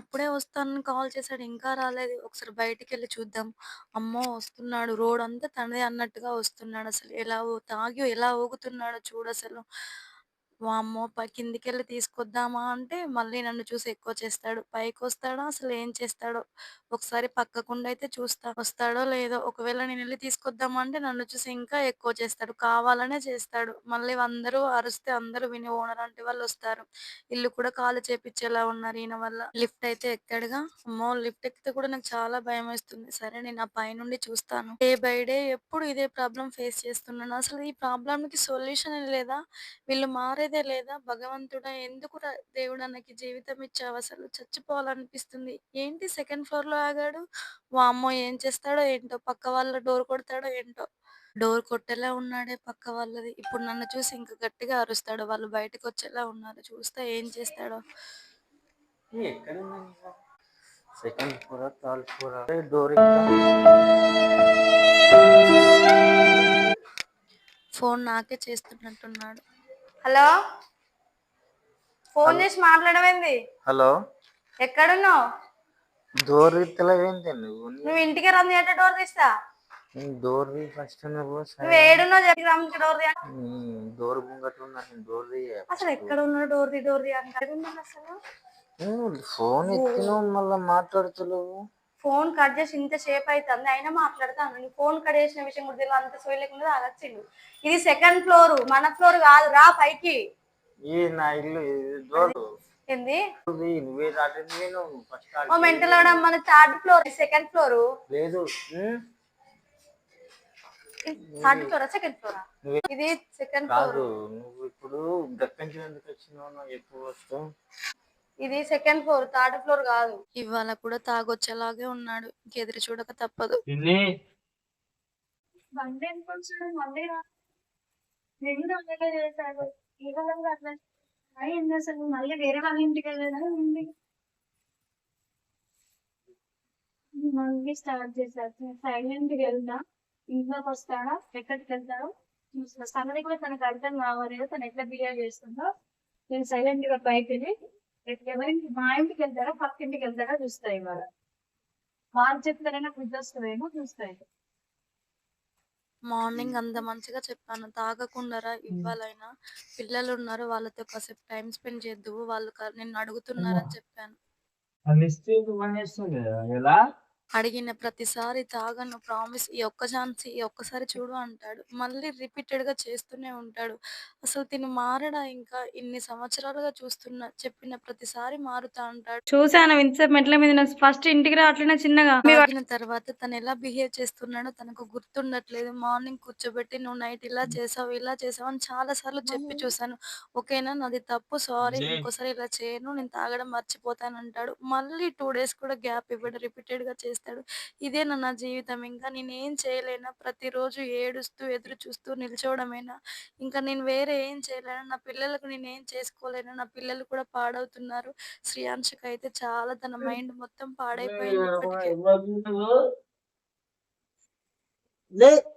అప్పుడే వస్తానని కాల్ చేసాడు. ఇంకా రాలేదు. ఒకసారి బయటికెళ్ళి చూద్దాం. అమ్మో! వస్తున్నాడు. రోడ్ అంతా తనదే అన్నట్టుగా వస్తున్నాడు అసలు ఎలా తాగి ఎలా ఊగుతున్నాడో చూడసలు. వామ్మో! ప కిందికెళ్ళి తీసుకొద్దామా అంటే మళ్ళీ నన్ను చూసి ఎక్కువ చేస్తాడు. పైకి వస్తాడో అసలు ఏం చేస్తాడో? ఒకసారి పక్కకుండైతే చూస్తా. వస్తాడో లేదో? ఒకవేళ నేను వెళ్ళి తీసుకొద్దామా అంటే నన్ను చూసి ఇంకా ఎక్కువ చేస్తాడు. కావాలనే చేస్తాడు. మళ్ళీ అందరూ అరిస్తే అందరూ విని ఓనర్ లాంటి వాళ్ళు వస్తారు ఇల్లు కూడా కాలు చేపించేలా ఉన్నారు ఈయన వల్ల. లిఫ్ట్ అయితే ఎక్కాడుగా. అమ్మో! లిఫ్ట్ ఎక్కితే కూడా నాకు చాలా భయం వేస్తుంది సరే నేను ఆ పైనుండి చూస్తాను. డే బై డే ఎప్పుడు ఇదే ప్రాబ్లం ఫేస్ చేస్తున్నాను. అసలు ఈ ప్రాబ్లమ్‌కి సొల్యూషన్ లేదా? వీళ్ళు మారే మారేదే లేదా? భగవంతుడా! ఎందుకురా దేవుడా నాకీ జీవితం ఇచ్చావసలు? చచ్చిపోవాలనిపిస్తుంది. ఏంటి సెకండ్ ఫ్లోర్‌లో ఆగాడు? వామ్మో! ఏం చేస్తాడో ఏంటో? పక్క వాళ్ళ డోర్ కొడతాడో ఏంటో? డోర్ కొట్టేలా ఉన్నాడే పక్క వాళ్ళది. ఇప్పుడు నన్ను చూసి ఇంక గట్టిగా అరుస్తాడు. వాళ్ళు బయటకొచ్చేలా ఉన్నారు. చూస్తా ఏం చేస్తాడో? సెకండ్ ఫ్లోరా థర్డ్ ఫ్లోరా డోర్ ఫోన్ నాకే చేస్తున్నట్టున్నాడు. హలో? ఫోన్ చేసి మాట్లాడమైంది హలో. ఎక్కడున్నావు? డోర్ తీస్తలేవేంటి నువ్వు? నువ్వు ఇంటికి రమ్మి అంటే డోర్ తీస్తా. డోర్ తీ ఫస్ట్ నువ్వు నువ్వు ఏడున్నావు చెప్పి రమ్మికి డోర్ తీ. డోర్ నేను డోర్ అసలు ఎక్కడ ఉన్నావు డోర్ తీ డోర్ తీ అంటే ఎక్కడున్నావు అసలు? ఫోన్ మళ్ళీ మాట్లాడుతున్నావు. ఫోన్ కట్ చేసి ఇంత సేపు అవుతుంది అయినా మాట్లాడతాను. నీ ఫోన్ కట్ చేసిన విషయం కూడా తెలియదు అంత సోయి లేకుండా అలచ్చిండు ఇది సెకండ్ ఫ్లోర్ మన ఫ్లోర్ కాదు రా పైకి. ఈ నా ఇల్లు డోర్ ఏంది? నువ్వే దాటింది నువ్వు ఫస్ట్ ఓ మెంటల్ మన థర్డ్ ఫ్లోర్ సెకండ్ ఫ్లోర్ లేదు. థర్డ్ ఫ్లోరా సెకండ్ ఫ్లోరా ఇది సెకండ్ ఫ్లోర్ నువ్వు ఇప్పుడు దక్కించి ఎందుకు వచ్చినావు నువ్వు ఎప్పుడు వస్తావు? ఇది సెకండ్ ఫ్లోర్ థర్డ్ ఫ్లోర్ కాదు. ఇవాళ కూడా తాగొచ్చేలాగే ఉన్నాడు. ఇంకెదురు చూడక తప్పదు. బండి ఎందుకు వచ్చాడు మళ్ళీ వేరే వాళ్ళ ఇంటికి మళ్ళీ స్టార్ట్ చేశారు సైలెంట్గా వెళ్దా ఇంట్లోకి వస్తాడా? ఎక్కడికి వెళ్తాడో? చూస్తా. తనని కూడా తనకు అర్థం కావాలి తను ఎట్లా బిహేవ్ చేస్తుందో. నేను సైలెంట్గా పైకి ఎవరింటి మా ఇంటికి వెళ్తాడా పక్క ఇంటికి వెళ్తాడా చూస్తా ఇవాళ వాళ్ళు చెప్తారైనా బుద్ధి వస్తుందేమో చూస్తాయి మార్నింగ్ అంత మంచిగా చెప్పాను. తాగకుండారా ఇవ్వాలైనా. పిల్లలున్నారు. వాళ్ళతో కాసేపు టైమ్ స్పెండ్ చేద్దువు. వాళ్ళు నిన్ను అడుగుతున్నారని చెప్పాను. అడిగిన ప్రతిసారి తాగను ప్రామిస్ ఈ ఒక్క ఛాన్స్ ఈ ఒక్కసారి చూడు అంటాడు. మళ్ళీ రిపీటెడ్‌గా చేస్తూనే ఉంటాడు. అసలు తిను మారడా ఇంకా? ఇన్ని సంవత్సరాలుగా చూస్తున్నా. చెప్పిన ప్రతిసారి మారుతా అంటాడు. చూసాను ఇంతసేపు మెట్ల మీద ఫస్ట్ ఇంటికి రా అట్లనే చిన్నగా తాగిన తర్వాత తను ఎలా బిహేవ్ చేస్తున్నాడో తనకు గుర్తుండట్లేదు. మార్నింగ్ కూర్చోబెట్టి నువ్వు నైట్ ఇలా చేసావు, ఇలా చేసావు అని చాలా సార్లు చెప్పి చూసాను. ఓకేనా నాది తప్పు సారీ ఇంకోసారి ఇలా చేయను. నేను తాగడం మర్చిపోతానంటాడు. మళ్ళీ 2 డేస్ కూడా గ్యాప్ ఇవ్వడు. రిపీటెడ్‌గా చేస్తాడు. ఇదేనా నా జీవితం ఇంకా నేనేం చేయలేనా? ప్రతిరోజు ఏడుస్తూ, ఎదురు చూస్తూ నిల్చోవడమేనా? ఇంకా నేను వేరే ఏం చేయలేనా? నా పిల్లలకు నేనేం చేసుకోలేనా? నా పిల్లలు కూడా పాడవుతున్నారు. శ్రేయాంషకైతే చాలా తన మైండ్ మొత్తం పాడైపోయింది.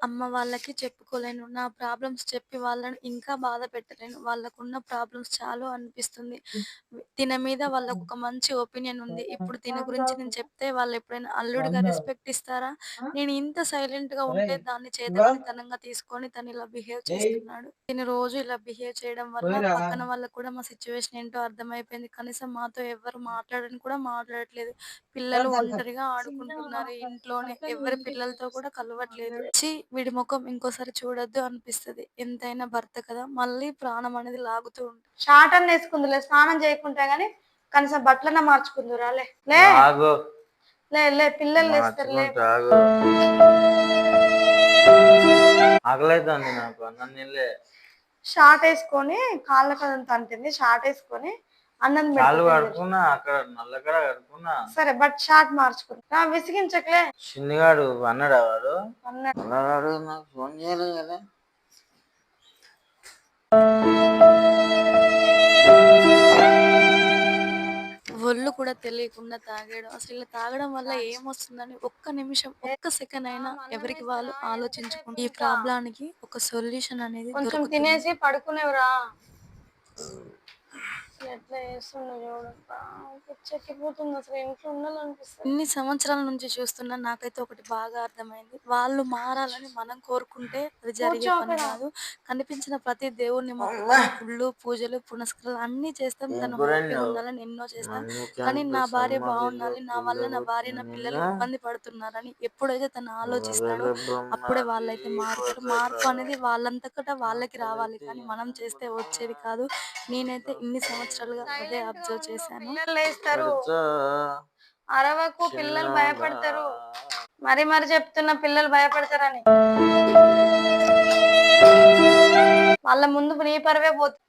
అమ్మ వాళ్ళకి చెప్పుకోలేను. నా ప్రాబ్లమ్స్ చెప్పి వాళ్ళని ఇంకా బాధ పెట్టలేను. వాళ్ళకున్న ప్రాబ్లమ్స్ చాలు అనిపిస్తుంది. తిన మీద వాళ్ళకొక మంచి ఒపీనియన్ ఉంది. ఇప్పుడు తిన గురించి నేను చెప్తే వాళ్ళెప్పుడైనా అల్లుడిగా రెస్పెక్ట్ ఇస్తారా? నేను ఇంత సైలెంట్‌గా ఉంటే దాన్ని చేతకానితనంగా తీసుకొని తను ఇలా బిహేవ్ చేస్తున్నాడు. తిను రోజు ఇలా బిహేవ్ చేయడం వల్ల పక్కన వాళ్ళకి కూడా మా సిట్యుయేషన్ ఏంటో అర్థమైపోయింది. కనీసం మాతో ఎవ్వరు మాట్లాడని కూడా మాట్లాడట్లేదు. పిల్లలు ఒంటరిగా ఆడుకుంటున్నారు ఇంట్లోనే. ఎవరి పిల్లలతో కూడా కలవట్లేదు. ఛీ! వీడి ముఖం ఇంకోసారి చూడొద్దు అనిపిస్తది. ఎంతైనా భర్త కదా! మళ్ళీ ప్రాణం అనేది లాగుతూ ఉంటుంది. షార్ట్ అన్న వేసుకుందిలే స్నానం చేయకుంటే గానీ కనీసం బట్టలన్నా మార్చుకుందురా లే లే ఆగు లే లే పిల్లలు మార్చుకుంటా, ఆగు నాకు తినలే షార్ట్ వేసుకొని కాళ్ళ కదంత అంటుంది షార్ట్ వేసుకొని అన్నం కాళ్ళు పెట్టుకుంటుంది. కడుక్కున్నా అక్కడ కడుక్కున్నా. సరే బట్ షార్ట్ మార్చుకుంటా విసిగించకలే. చిన్నగాడు అన్నాడా వాడు? అన్నాడు నాకు ఫోన్ చేయలేదు కదా. ఒళ్ళు కూడా తెలియకుండా తాగాడు. అసలు ఇలా తాగడం వల్ల ఏమొస్తుందని ఒక్క నిమిషం, ఒక్క సెకన్ అయినా ఎవరికి వాళ్ళు ఆలోచించుకుంటే ఈ ప్రాబ్లానికి ఒక సొల్యూషన్ అనేది కొంచెం. తినేసి పడుకునేవరా. అసలు ఎట్లా చేస్తుండో చూడప్పా పిచ్చెక్కిపోతుంది అసలు ఇంట్లో ఉండాలనిపిస్తుంది. ఇన్ని సంవత్సరాల నుంచి చూస్తున్నా నాకైతే ఒకటి బాగా అర్థమైంది. వాళ్ళు మారాలని మనం కోరుకుంటే అది జరిగే పని. కాదు. కనిపించిన ప్రతి దేవుణ్ణి మొక్కుతాం గుళ్ళు పూజలు పునస్కారాలు అన్ని చేస్తాం. తను హ్యాపీగా? ఉండాలని ఎన్నో చేస్తాం. కానీ నా భార్య బాగుండాలి నా వల్ల నా భార్య నా పిల్లలు ఇబ్బంది పడుతున్నారని ఎప్పుడైతే తను ఆలోచిస్తాడో అప్పుడే వాళ్ళైతే మారుతారు మార్పు అనేది వాళ్ళంతకట వాళ్ళకి రావాలి. కానీ మనం చేస్తే వచ్చేది కాదు. నేనైతే ఇన్ని సంవత్సరాలుగా అదే అబ్జర్వ్ చేశాను. పిల్లలు లేస్తారు. పెడతా అరవకు పిల్లలు భయపడతారు. మరి మరి చెప్తున్నా పిల్లలు భయపడతారని. వాళ్ళ ముందు నీ పరవే పోతుంది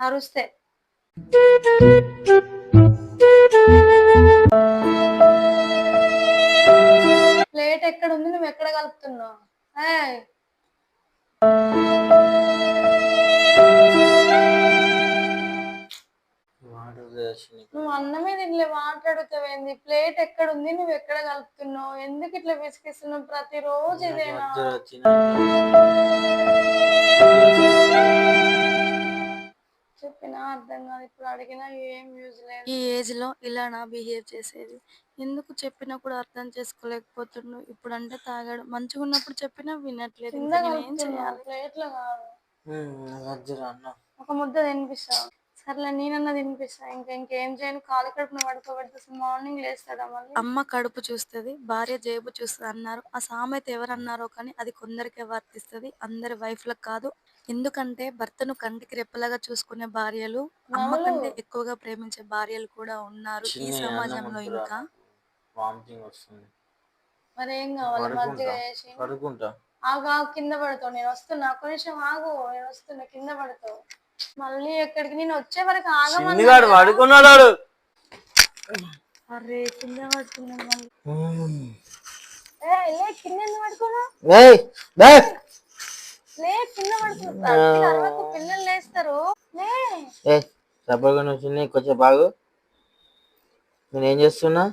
అరుస్తే. మాట్లాడుతావేంది ప్లేట్ ఎక్కడ ఉంది నువ్వు ఎక్కడ కలుపుతున్నావు? ఎందుకు ఇట్లా విసిగిస్తున్నావు? ప్రతిరోజు ఇదేనా? చెప్పినా అర్థం కాదు. ఇప్పుడు అడిగినా ఏం యూజ్ లేదు. ఈ ఏజ్లో ఇలా నా బిహేవ్ చేసేది? ఎందుకు చెప్పినా కూడా అర్థం చేసుకోలేకపోతుండు ఇప్పుడు అంటే తాగాడు. మంచిగా ఉన్నప్పుడు చెప్పినా వినట్లేదు. ఇంకా నేను చేయాలి? ప్లేట్లో కాదు. ఒక ముద్ద తినిపిస్తా సర్లే నేనన్నా తినిపిస్తా ఇంకా ఇంకేం చేయను? కాలు కడుపున పడుకోబెడితే మార్నింగ్ లేస్తాడా మళ్ళీ? అమ్మ కడుపు చూస్తుంది భార్య జేబు చూస్తుంది అన్నారు. ఆ సామెత ఎవరన్నారో కానీ అది కొందరికే వర్తిస్తుంది అందరి వైఫ్లకు కాదు. ఎందుకంటే భర్తను కంటికి రెప్పలాగా చూసుకునే భార్యలు అమ్మ. కంటే ఎక్కువగా ప్రేమించే భార్యలు కూడా ఉన్నారు ఈ సమాజంలో ఇంకా. వామిటింగ్ వస్తుంది. మరి ఏం కావాలి మజ్జిగ పడుకుంటా. ఆగు ఆగు కింద పడతావు నేను వస్తున్నా. ఒక్క నిమిషం ఆగు నేను వస్తున్నా. కింద పడతావు మళ్ళీ ఎక్కడికి? నేను వచ్చే వరకు ఆగమన్నా చిన్నగాడు పడుకున్నాడు వాడు. అరే కింద లే ఎందుకు పడుకున్నావు. లే. పిల్లలు లేస్తారు. లే. వచ్చింది కొంచెం బాగు. నేను ఏం చేస్తున్నా?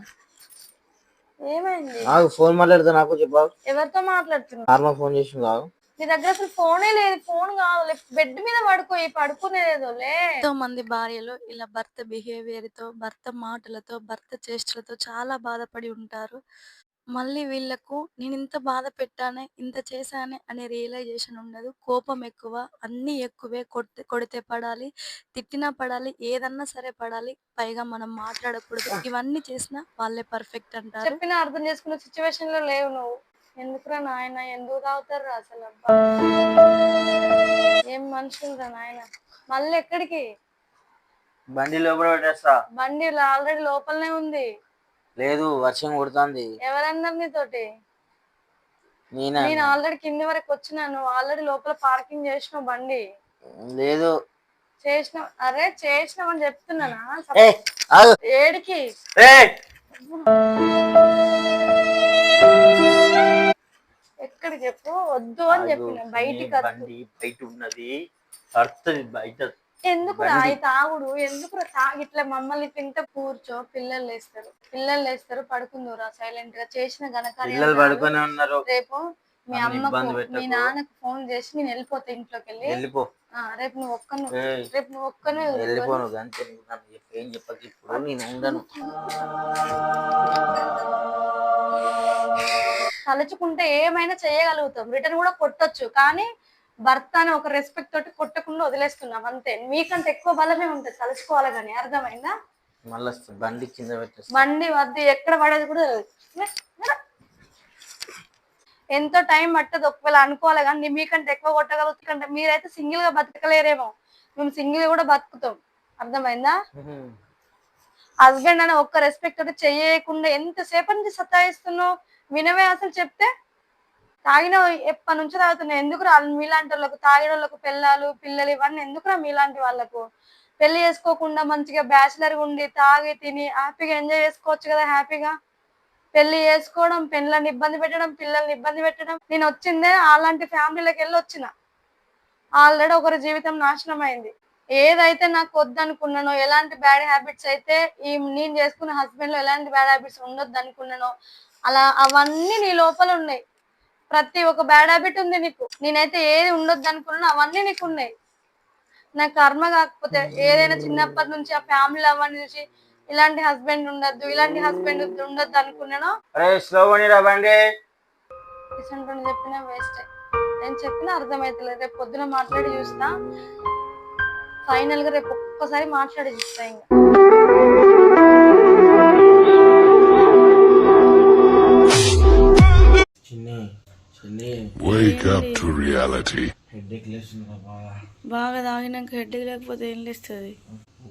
ఏమైంది? నాకు ఫోన్ నాకు చెప్పావు ఎవరితో మాట్లాడుతున్నావు? నార్మల్ ఫోన్ చేసింది కాదు నీ దగ్గర అసలు ఫోనే లేదు ఫోన్ కావాలి బెడ్ మీద పడుకో ఈ పడుకునేదేదో లే. ఎంతో మంది భార్యలు ఇలా భర్త బిహేవియర్తో భర్త మాటలతో భర్త చేష్టలతో చాలా బాధపడి ఉంటారు. మళ్ళీ వీళ్ళకు నేను ఇంత బాధ పెట్టానే ఇంత చేశానే అనే రియలైజేషన్ ఉండదు. కోపం ఎక్కువ అన్ని ఎక్కువే కొడితే కొడితే పడాలి తిట్టినా పడాలి ఏదన్నా సరే పడాలి. పైగా మనం మాట్లాడకూడదు. ఇవన్నీ చేసినా వాళ్ళే పర్ఫెక్ట్ అంటారు. చెప్పినా అర్థం చేసుకునే సిచ్యువేషన్లో లేవు నువ్వు. ఎందుకురా నాయన? ఎందుకు తాగుతారు రా అసలు? ఏం మనుషులు రా నాయన? మళ్ళీ ఎక్కడికి? బండి లోపల పెట్టేస్తా. బండి ఆల్రెడీ లోపలనే ఉంది. లేదు వర్షం కొడుతుంది. ఎవరన్నారు నీతోటి? నేనే. ఆల్రెడీ కింది వరకు వచ్చినాను ఆల్రెడీ లోపల పార్కింగ్ చేసినావు బండి. లేదు. చేసిన అరే చేసినామని చెప్తున్నానా? ఏడికి? ఏ ఎక్కడికి చెప్పు? వద్దు అని చెప్పిన బయటికి బండి బయట ఉన్నది బయట. ఎందుకు రాయి తాగుడు? ఎందుకు తాగి? ఇట్లా మమ్మల్ని తింటే కూర్చో పిల్లలు లేస్తారు. పిల్లలు లేస్తారు పడుకుందురా సైలెంట్గా. చేసిన పిల్లలు పడుకొని ఉన్నారు రేపు మీ అమ్మకు మీ. నాన్నకు ఫోన్ చేసి నేను వెళ్ళిపోతా ఇంట్లోకి వెళ్ళి వెళ్ళిపో రేపు నువ్వు ఒక్కను రేపు నువ్వు ఒక్కనే వెళ్ళిపోను అంతే. నీకు నన్ను చెప్పు, ఏం చెప్పక. ఇప్పుడు నేను ఉండను. తలుచుకుంటే ఏమైనా చేయగలుగుతాం. రిటర్న్ కూడా కొట్టొచ్చు. కానీ భర్త అని ఒక రెస్పెక్ట్ తోటి కొట్టకుండా వదిలేస్తున్నాం. అంతే. మీకంటే ఎక్కువ బలమే ఉంటుంది తలుచుకోవాలి కానీ. అర్థమైందా? మళ్ళీ బండి కింద బండి వద్దు. ఎక్కడ పడేది కూడా. ఎంతో టైం పట్టదు ఒకవేళ అనుకోవాలి కానీ మీకంటే ఎక్కువ కొట్టగలుగుతుంటే మీరైతే సింగిల్గా బతకలేరేమో. మేము సింగిల్ కూడా బతుకుతాం. అర్థమైందా. హస్బెండ్ అని ఒక్క రెస్పెక్ట్ అయితే చేయకుండా ఎంతసేపటి నుంచి సతాయిస్తున్నావు? వినవే అసలు చెప్తే? తాగిన ఎప్పటి నుంచో తాగుతున్నాయి ఎందుకు రా మీలాంటి వాళ్ళకు తాగిన వాళ్ళకు పిల్లలు పిల్లలు ఇవన్నీ ఎందుకురా మీలాంటి వాళ్ళకు? పెళ్ళి చేసుకోకుండా మంచిగా బ్యాచిలర్ ఉండి తాగి తిని హ్యాపీగా ఎంజాయ్ చేసుకోవచ్చు కదా హ్యాపీగా? పెళ్ళి చేసుకోవడం పెళ్ళని ఇబ్బంది పెట్టడం పిల్లల్ని ఇబ్బంది పెట్టడం. నేను వచ్చిందే అలాంటి ఫ్యామిలీలోకి వెళ్ళి వచ్చిన. ఆల్రెడీ ఒకరి జీవితం నాశనం అయింది ఏదైతే నాకు వద్దనుకున్నానో ఎలాంటి బ్యాడ్ హ్యాబిట్స్ అయితే ఈ నేను చేసుకున్న హస్బెండ్లో ఎలాంటి బ్యాడ్ హ్యాబిట్స్ ఉండొద్దు అనుకున్నానో అలా అవన్నీ నీ లోపల ఉన్నాయి. ప్రతి ఒక్క బ్యాడ్ హ్యాబిట్ ఉంది నీకు. నేనైతే ఏది ఉండొద్దు అనుకున్నానో అవన్నీ నీకు ఉన్నాయి. నా కర్మ కాకపోతే ఏదైనా చిన్నప్పటి నుంచి ఆ ఫ్యామిలీ అవ్వని చూసి ఇలాంటి హస్బెండ్ ఉండద్దు ఇలాంటి హస్బెండ్ ఉండద్దు అనుకున్నాను చెప్పినా వేస్ట్ నేను చెప్పినా అర్థమైతలేదు. రేపు పొద్దున మాట్లాడి చూస్తా. ఫైనల్గా రేపు ఒక్కసారి మాట్లాడి చూస్తా ఇంకా. చిన్ని చిన్ని. Wake up to reality. Headache లేస్తుంది బాగా. బాగా తాగినాక హెడ్ లేకపోతే ఏం లేస్తుంది?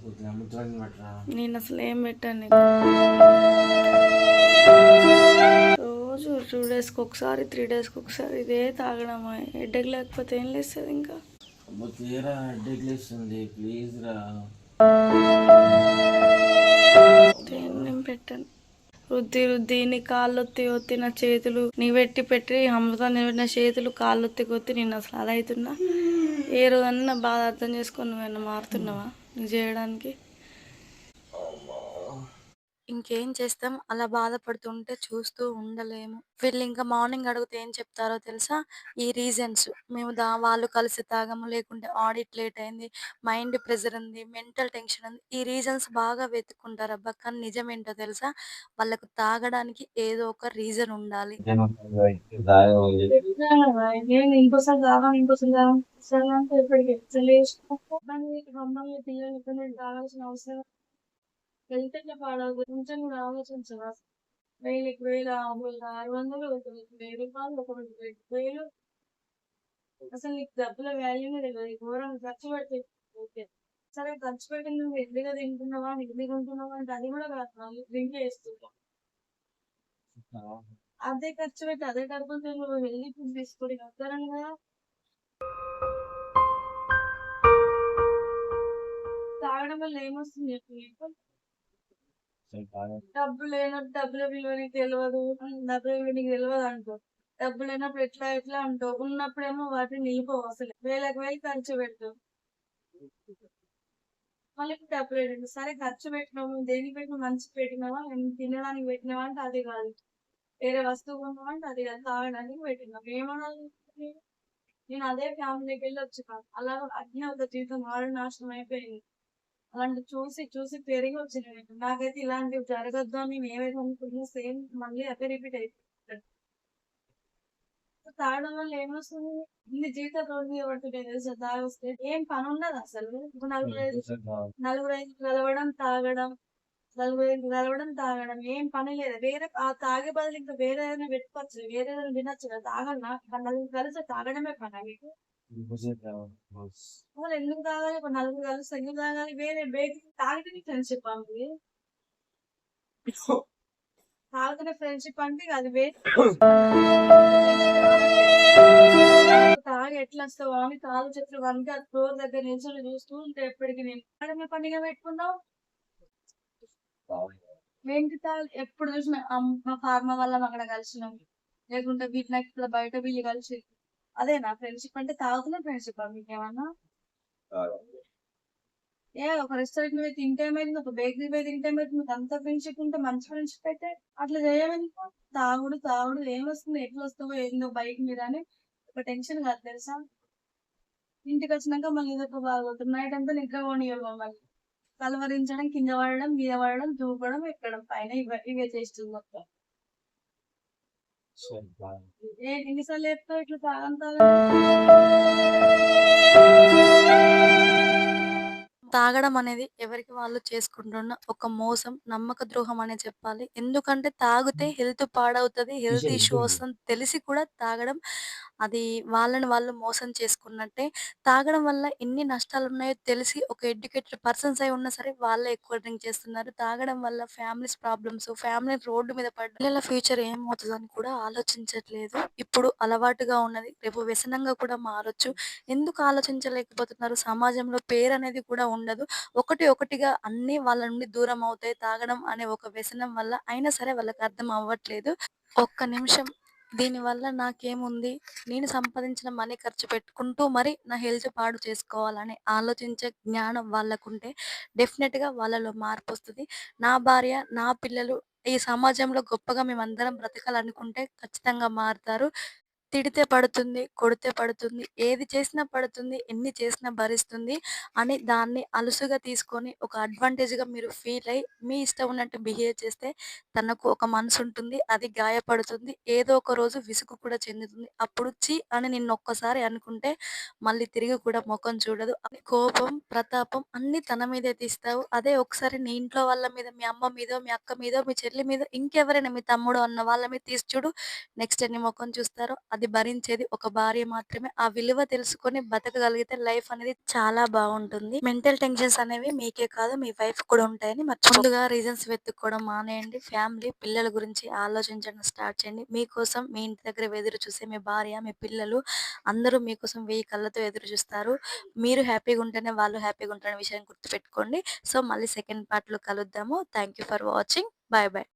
కొద్దిగా అమ్ముతాను పట్టరా నేను అసలు ఏం పెట్టాను నీకు. రోజు టూ డేస్కి ఒకసారి త్రీ డేస్కి ఒకసారి ఇదే తాగడం హెడ్ఏక్ లేకపోతే ఏం లేస్తుంది ఇంకా? తీరా హెడ్ఏక్ లేస్తుంది ప్లీజ్ రా. పెట్టాను. రుద్ది రుద్ది నీ కాళ్ళు ఒత్తి ఒత్తి నా చేతులు నీ పెట్టి పెట్టి అమృతం నిలబెట్టిన చేతులు కాళ్ళు ఒత్తి కొత్తి నేను అసలు అలా అవుతున్నా. ఏ రోజన్నా బాధ అర్థం చేసుకొని నువ్వేమన్నా మారుతున్నావా? నువ్వు చేయడానికి? ఇంకేం చేస్తాం? అలా బాధపడుతుంటే చూస్తూ ఉండలేము. వీళ్ళు ఇంకా మార్నింగ్ అడిగితే ఏం చెప్తారో తెలుసా? ఈ రీజన్స్. మేము దా వాళ్ళు కలిసి తాగము లేకుంటే ఆడిట్ లేట్ అయింది మైండ్ ప్రెజర్ ఉంది మెంటల్ టెన్షన్ ఉంది. ఈ రీజన్స్ బాగా వెతుక్కుంటారు అబ్బా. కానీ నిజం ఏంటో తెలుసా? వాళ్ళకు తాగడానికి ఏదో ఒక రీజన్ ఉండాలి. ఇంకోసారి ఇంకోసారి తాగాను. సరే అంటే ఎప్పటికీ మమ్మల్ని ఇబ్బంది తాగాల్సిన హెల్త్ వెళ్తే పాడవు కొంచెం కూడా ఆలోచించరా? వేలకి వేల ఆరు వందలు ఒక వెయ్యి రూపాయలు ఒక వెయ్యి వేలు అసలు నీకు డబ్బుల వాల్యూనే తెలియదు ఘోరం ఖర్చు పెడితే ఓకే. సరే ఖర్చు పెట్టి నువ్వు ఎందుగా తింటున్నావా ఎందుకు ఉంటున్నావా అంటే అది కూడా కాదు మళ్ళీ డ్రింక్ చేస్తున్నావు. అదే ఖర్చు పెట్టి అదే డబ్బులతో నువ్వు వెళ్ళి ఫుడ్ తీసుకోవడం అవసరం కదా. తాగడం వల్ల ఏమొస్తుంది చెప్పు డబ్బు లేనప్పుడు డబ్బుల విలువ నీకు తెలియదు డబ్బుల విలువ నీకు తెలియదు అంటావు డబ్బు లేనప్పుడు ఎట్లా ఎట్లా అంటావు ఉన్నప్పుడేమో వాటిని నిలిపోవు అసలు. వేలకు వేలు ఖర్చు పెట్టు. మళ్ళీ డబ్బులు ఏంటంటే సరే ఖర్చు పెట్టినాము. దేనికి పెట్టినా మంచి పెట్టినావా? ఏం తినడానికి పెట్టినావా అంటే అది కాదు. వేరే వస్తువు కొన్నావా అంటే అది కాదు. తాగడానికి పెట్టినాం ఏమనాలి? నేను అదే ఫ్యామిలీకి వెళ్ళి వచ్చిన అలా అగ్ని ఒక జీవితం ఆడ నాశనం అయిపోయింది. అలాంటి చూసి చూసి పెరిగి వచ్చిన నేను. నాకైతే ఇలాంటివి జరగద్దు అని నేను ఏవైతే అనుకున్నా సేమ్ మళ్ళీ అదే రిపీట్ అయిపోతుంది. తాగడం వల్ల ఏమొస్తుంది? ఇన్ని జీవితం పడుతుంటాయి తెలుసా? తాగొస్తే ఏం పని ఉండదు అసలు. నలుగురు నలుగురు ఐదు కలవడం తాగడం నలుగురు ఐదు కలవడం తాగడం ఏం పని లేదు. వేరే ఆ తాగే బదులు ఇంకా వేరే ఏదైనా పెట్టుకోవచ్చు. వేరే ఏదైనా తినొచ్చు కదా. తాగన్నా నలుగురు కలిసి తాగడమే పని. మీకు ఎందుకు తాగాలి ఇప్పుడు నలుగురు కలిసి ఎందుకు తాగాలి వేరే బయట తాగితే ఫ్రెండ్షిప్ అండి తాగితే ఫ్రెండ్షిప్ అంటే అది వేరే తాగి ఎట్లా వస్తావు అని కాలు చెట్లు వనికి ఆ ఫ్లోర్ దగ్గర నిల్చొని చూస్తూ ఉంటే ఎప్పటికి నేను పండుగ పెట్టుకున్నావు ఏంటి తాగి ఎప్పుడు చూసిన మా ఫార్మా వల్ల అక్కడ కలిసినాం లేకుంటే వీటి నాకు ఇట్లా బయట వీళ్ళు కలిసి అదే నా ఫ్రెండ్షిప్ అంటే తాగుతున్న ఫ్రెండ్షిప్ మీకేమన్నా? ఏ ఒక రెస్టారెంట్ పోయి తింటే ఏమైంది ఒక బేకరీ పోయి తింటే ఏమైంది మీకు అంత ఫ్రెండ్షిప్ ఉంటే మంచి ఫ్రెండ్షిప్ అయితే అట్లా చేయమని తాగుడు తాగుడు ఏం వస్తుంది ఎట్లా వస్తుందో ఏందో బైక్ మీద అని ఒక టెన్షన్ కాదు తెలుసా? ఇంటికి వచ్చినాక మళ్ళీ ఇదొక బాగోతుంది నైట్ అంతా నిద్ర పోనీయరు మమ్మల్ని. కలవరించడం కింద పడడం మీద పడడం దూకడం ఎక్కడం పైన ఇవే ఇవే చేస్తుంది మొత్తం. ఎన్నిసార్లు చెప్తావు ఇట్లా తాగం తాగడం అనేది ఎవరికి వాళ్ళు చేసుకుంటున్న ఒక మోసం నమ్మక ద్రోహం అనే చెప్పాలి. ఎందుకంటే తాగితే హెల్త్ పాడవుతుంది హెల్త్ ఇష్యూ. వస్తుంది తెలిసి కూడా తాగడం అది వాళ్ళని వాళ్ళు మోసం చేసుకున్నట్టే తాగడం వల్ల ఎన్ని నష్టాలు ఉన్నాయో తెలిసి ఒక ఎడ్యుకేటెడ్ పర్సన్స్ అయి ఉన్నా సరే వాళ్ళే ఎక్కువ డ్రింక్ చేస్తున్నారు. తాగడం వల్ల ఫ్యామిలీస్ ప్రాబ్లమ్స్ ఫ్యామిలీ రోడ్డు మీద పడ్డ పిల్లల ఫ్యూచర్ ఏమవుతుందని కూడా ఆలోచించట్లేదు. ఇప్పుడు అలవాటుగా ఉన్నది. రేపు వ్యసనంగా కూడా మారొచ్చు. ఎందుకు ఆలోచించలేకపోతున్నారు? సమాజంలో పేరు అనేది కూడా ఉండదు. ఒకటి ఒకటిగా అన్ని వాళ్ళ నుండి దూరం అవుతాయి. తాగడం అనే ఒక వ్యసనం వల్ల అయినా సరే వాళ్ళకి అర్థం అవ్వట్లేదు. ఒక్క నిమిషం దీనివల్ల నాకేముంది? నేను సంపాదించిన మనీ ఖర్చు పెట్టుకుంటూ మరి నా హెల్త్ పాడు చేసుకోవాలని ఆలోచించే జ్ఞానం వాళ్ళకుంటే డెఫినెట్గా వాళ్ళలో మార్పు వస్తుంది నా భార్య నా పిల్లలు ఈ సమాజంలో గొప్పగా మేమందరం బ్రతకాలనుకుంటే ఖచ్చితంగా మారుతారు. తిడితే పడుతుంది, కొడితే పడుతుంది, ఏది చేసినా పడుతుంది, ఎన్ని చేసినా భరిస్తుంది అని దాన్ని అలుసుగా తీసుకొని ఒక అడ్వాంటేజ్‌గా మీరు ఫీల్ అయ్యి, మీ ఇష్టం ఉన్నట్టు బిహేవ్ చేస్తే తనకు ఒక మనసుంటుంది. అది గాయపడుతుంది. ఏదో ఒక రోజు విసుగు కూడా చెందుతుంది. అప్పుడు చి అని నిన్నొక్కసారి అనుకుంటే మళ్ళీ తిరిగి కూడా మొఖం చూడదు. కోపం, ప్రతాపం అన్ని తన మీదే తీస్తావు. అదే ఒకసారి నీ ఇంట్లో వాళ్ళ మీద, మీ అమ్మ మీదో, మీ అక్క మీదో, మీ చెల్లి మీద ఇంకెవరైనా మీ తమ్ముడు అన్న వాళ్ళ మీద తీసి చూడు. నెక్స్ట్ ఎన్ని మొఖం చూస్తారో అది భరించేది ఒక భార్య మాత్రమే. ఆ విలువ తెలుసుకొని బతకగలిగితే లైఫ్ అనేది చాలా బాగుంటుంది మెంటల్ టెన్షన్స్ అనేవి మీకే కాదు మీ వైఫ్ కూడా ఉంటాయని ముందుగా రీజన్స్ వెతుక్కోవడం మానేయండి. ఫ్యామిలీ, పిల్లల గురించి ఆలోచించడం స్టార్ట్ చేయండి. మీకోసం మీ ఇంటి దగ్గర ఎదురు చూసే మీ భార్య, మీ పిల్లలు అందరూ మీకోసం వెయ్యి కళ్ళతో ఎదురు చూస్తారు. మీరు హ్యాపీగా ఉంటేనే వాళ్ళు హ్యాపీగా ఉంటారనే విషయాన్ని గుర్తుపెట్టుకోండి. సో, మళ్ళీ సెకండ్ పార్ట్‌లో కలుద్దాము. Thank you for watching. Bye bye.